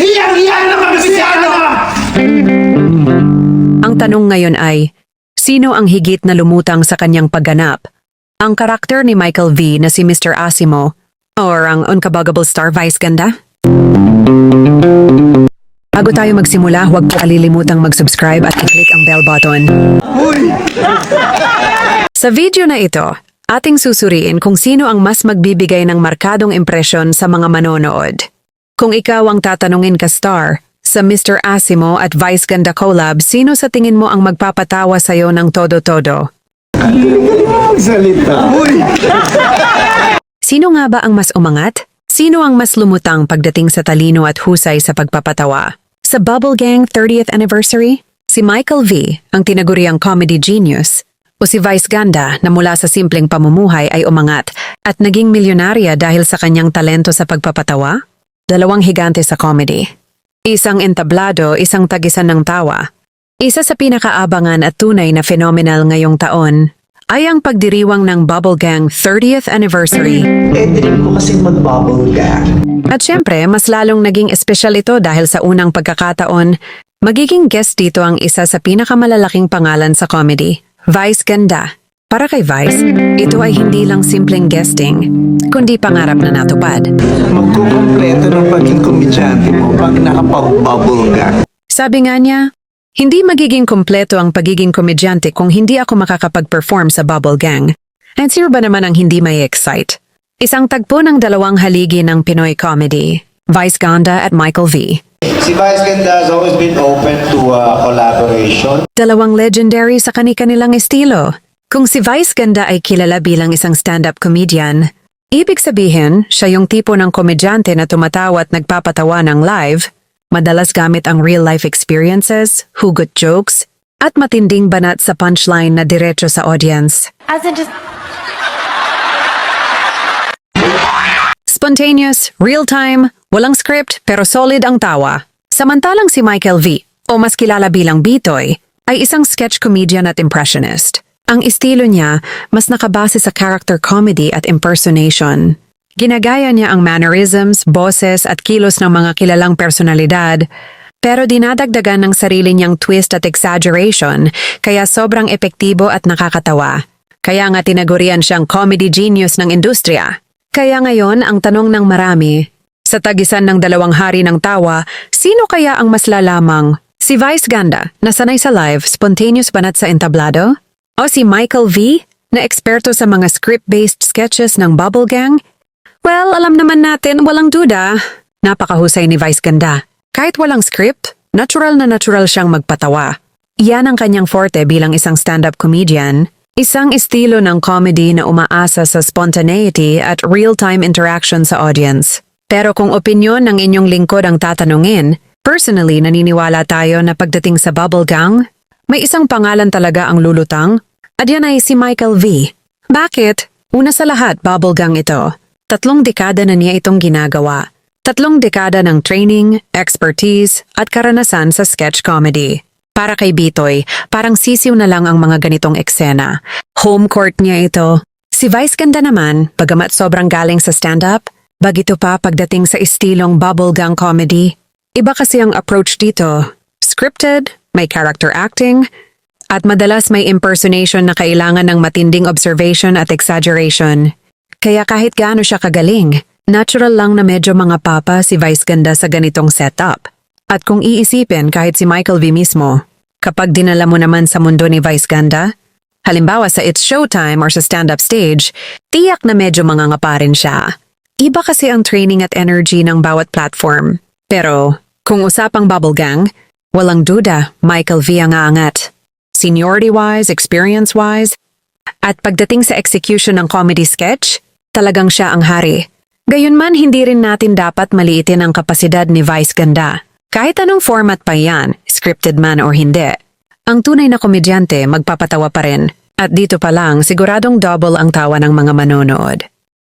Hiyang-hiya naman kasi si ano! Ang tanong ngayon ay, sino ang higit na lumutang sa kanyang pagganap? Ang karakter ni Michael V na si Mr. Asimo or ang unkabaggable star vice ganda? Bago tayo magsimula, huwag po kalilimutang mag-subscribe at i-click ang bell button. Sa video na ito, ating susuriin kung sino ang mas magbibigay ng markadong impresyon sa mga manonood. Kung ikaw ang tatanungin ka star, sa Mr. Asimo at Vice Ganda Collab, sino sa tingin mo ang magpapatawa sa'yo ng todo-todo? Magsalita. Uy! Sino nga ba ang mas umangat? Sino ang mas lumutang pagdating sa talino at husay sa pagpapatawa? Sa Bubble Gang 30th Anniversary, si Michael V, ang tinaguriang comedy genius, o si Vice Ganda na mula sa simpleng pamumuhay ay umangat at naging milyonarya dahil sa kanyang talento sa pagpapatawa? Dalawang higante sa comedy. Isang entablado, isang tagisan ng tawa. Isa sa pinakaabangan at tunay na phenomenal ngayong taon ay ang pagdiriwang ng Bubble Gang 30th Anniversary. Eh, dream ko kasi mag-bubble gang. At syempre, mas lalong naging espesyal ito dahil sa unang pagkakataon, magiging guest dito ang isa sa pinakamalalaking pangalan sa comedy, Vice Ganda. Para kay Vice, ito ay hindi lang simpleng guesting, kundi pangarap na natupad. Magkukompleto ng pagiging komedyante mo pag nakapag-bubble gang. Sabi nga niya, hindi magiging kompleto ang pagiging komedyante kung hindi ako makakapag-perform sa Bubble Gang. And sino ba naman ang hindi may excite? Isang tagpo ng dalawang haligi ng Pinoy comedy, Vice Ganda at Michael V. Si Vice Ganda has always been open to uh, collaboration. Dalawang legendary sa kani-kanilang estilo. Kung si Vice Ganda ay kilala bilang isang stand-up comedian, ibig sabihin siya yung tipo ng komedyante na tumatawa at nagpapatawa ng live, madalas gamit ang real-life experiences, hugot jokes, at matinding banat sa punchline na diretso sa audience. As in just Spontaneous, real-time, walang script pero solid ang tawa. Samantalang si Michael V, o mas kilala bilang Bitoy, ay isang sketch comedian at impressionist. Ang estilo niya mas nakabase sa character comedy at impersonation. Ginagaya niya ang mannerisms, boses at kilos ng mga kilalang personalidad, pero dinadagdagan ng sarili niyang twist at exaggeration kaya sobrang epektibo at nakakatawa. Kaya nga tinagurian siyang comedy genius ng industriya. Kaya ngayon ang tanong ng marami, sa tagisan ng dalawang hari ng tawa, sino kaya ang mas lalamang? Si Vice Ganda, na sanay sa live, spontaneous banat sa entablado? O si Michael V, na eksperto sa mga script-based sketches ng Bubble Gang? Well, alam naman natin, walang duda. Napakahusay ni Vice Ganda. Kahit walang script, natural na natural siyang magpatawa. Yan ang kanyang forte bilang isang stand-up comedian. Isang estilo ng comedy na umaasa sa spontaneity at real-time interaction sa audience. Pero kung opinyon ng inyong lingkod ang tatanungin, personally naniniwala tayo na pagdating sa Bubble Gang, may isang pangalan talaga ang lulutang, at yan ay si Michael V. Bakit? Una sa lahat, Bubble Gang ito. Tatlong dekada na niya itong ginagawa. Tatlong dekada ng training, expertise, at karanasan sa sketch comedy. Para kay Bitoy, parang sisiw na lang ang mga ganitong eksena. Home court niya ito. Si Vice Ganda naman, bagamat sobrang galing sa stand-up, bagito pa pagdating sa estilong bubblegum comedy. Iba kasi ang approach dito. Scripted, may character acting, at madalas may impersonation na kailangan ng matinding observation at exaggeration. Kaya kahit gaano siya kagaling, natural lang na medyo mga papa si Vice Ganda sa ganitong setup. At kung iisipin kahit si Michael V mismo, kapag dinala mo naman sa mundo ni Vice Ganda, halimbawa sa It's Showtime or sa stand-up stage, tiyak na medyo mangangapa rin siya. Iba kasi ang training at energy ng bawat platform. Pero kung usapang bubble gang, walang duda, Michael V ang aangat. Seniority-wise, experience-wise, at pagdating sa execution ng comedy sketch, talagang siya ang hari. Gayunman hindi rin natin dapat maliitin ang kapasidad ni Vice Ganda. Kahit anong format pa yan, scripted man or hindi, ang tunay na komedyante magpapatawa pa rin. At dito pa lang, siguradong double ang tawa ng mga manonood.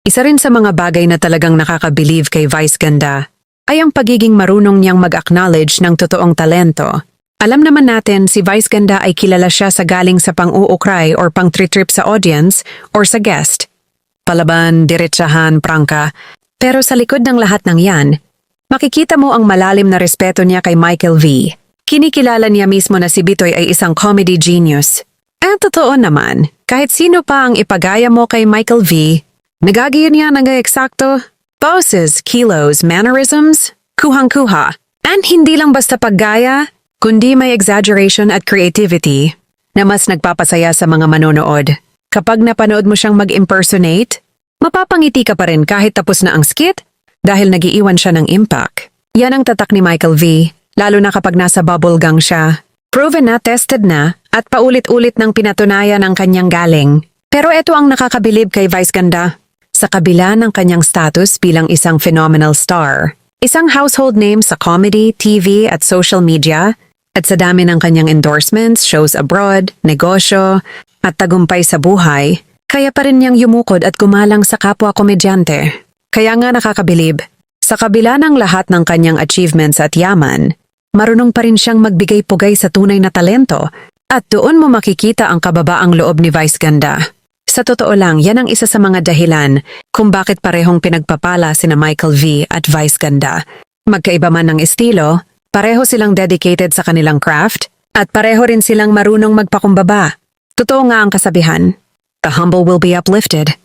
Isa rin sa mga bagay na talagang nakaka-believe kay Vice Ganda ay ang pagiging marunong niyang mag-acknowledge ng totoong talento. Alam naman natin si Vice Ganda ay kilala siya sa galing sa pang-uukray or pang-trip sa audience or sa guest. Palaban, diretsahan, prangka. Pero sa likod ng lahat ng yan, makikita mo ang malalim na respeto niya kay Michael V. Kinikilala niya mismo na si Bitoy ay isang comedy genius. At totoo naman, kahit sino pa ang ipagaya mo kay Michael V, nagagiyon niya ng eksakto. Poses, kilos, mannerisms, kuhang-kuha. And hindi lang basta paggaya, kundi may exaggeration at creativity na mas nagpapasaya sa mga manonood. Kapag napanood mo siyang mag-impersonate, mapapangiti ka pa rin kahit tapos na ang skit dahil nagiiwan siya ng impact. Yan ang tatak ni Michael V, lalo na kapag nasa bubble gang siya. Proven na, tested na, at paulit-ulit ng pinatunayan ang kanyang galing. Pero ito ang nakakabilib kay Vice Ganda. Sa kabila ng kanyang status bilang isang phenomenal star, isang household name sa comedy, TV at social media, at sa dami ng kanyang endorsements, shows abroad, negosyo, at tagumpay sa buhay, kaya pa rin niyang yumukod at gumalang sa kapwa komedyante. Kaya nga nakakabilib, sa kabila ng lahat ng kanyang achievements at yaman, marunong pa rin siyang magbigay pugay sa tunay na talento at doon mo makikita ang kababaang loob ni Vice Ganda. Sa totoo lang, yan ang isa sa mga dahilan kung bakit parehong pinagpapala sina Michael V at Vice Ganda. Magkaiba man ng estilo, pareho silang dedicated sa kanilang craft at pareho rin silang marunong magpakumbaba. Totoo nga ang kasabihan, the humble will be uplifted.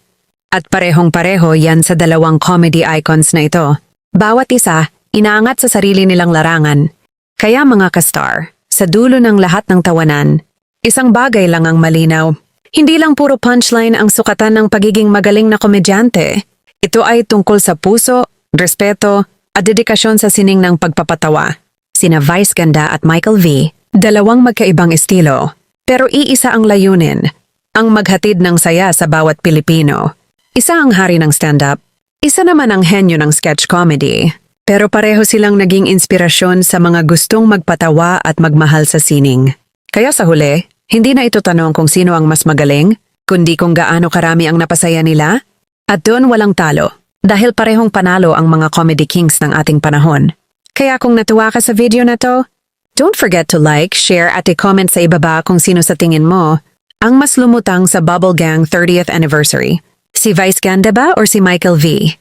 At parehong pareho yan sa dalawang comedy icons na ito. Bawat isa, inaangat sa sarili nilang larangan. Kaya mga kastar, sa dulo ng lahat ng tawanan, isang bagay lang ang malinaw. Hindi lang puro punchline ang sukatan ng pagiging magaling na komedyante. Ito ay tungkol sa puso, respeto, at dedikasyon sa sining ng pagpapatawa. Sina Vice Ganda at Michael V, dalawang magkaibang estilo. Pero iisa ang layunin, ang maghatid ng saya sa bawat Pilipino. Isa ang hari ng stand-up, isa naman ang henyo ng sketch comedy. Pero pareho silang naging inspirasyon sa mga gustong magpatawa at magmahal sa sining. Kaya sa huli, hindi na ito tanong kung sino ang mas magaling, kundi kung gaano karami ang napasaya nila. At doon walang talo, dahil parehong panalo ang mga comedy kings ng ating panahon. Kaya kung natuwa ka sa video na to, don't forget to like, share at i-comment sa ibaba kung sino sa tingin mo ang mas lumutang sa Bubble Gang 30th anniversary. Si Vice Ganda ba or si Michael V?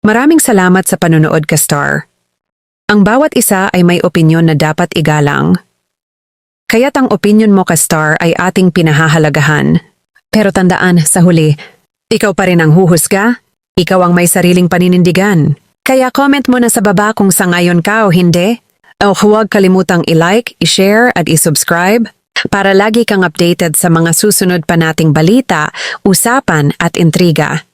Maraming salamat sa panonood ka, Star. Ang bawat isa ay may opinyon na dapat igalang. Kaya't ang opinion mo ka, Star, ay ating pinahahalagahan. Pero tandaan, sa huli, ikaw pa rin ang huhusga, ikaw ang may sariling paninindigan. Kaya comment mo na sa baba kung sangayon ka o hindi. O huwag kalimutang i-like, i-share at i-subscribe para lagi kang updated sa mga susunod pa nating balita, usapan at intriga.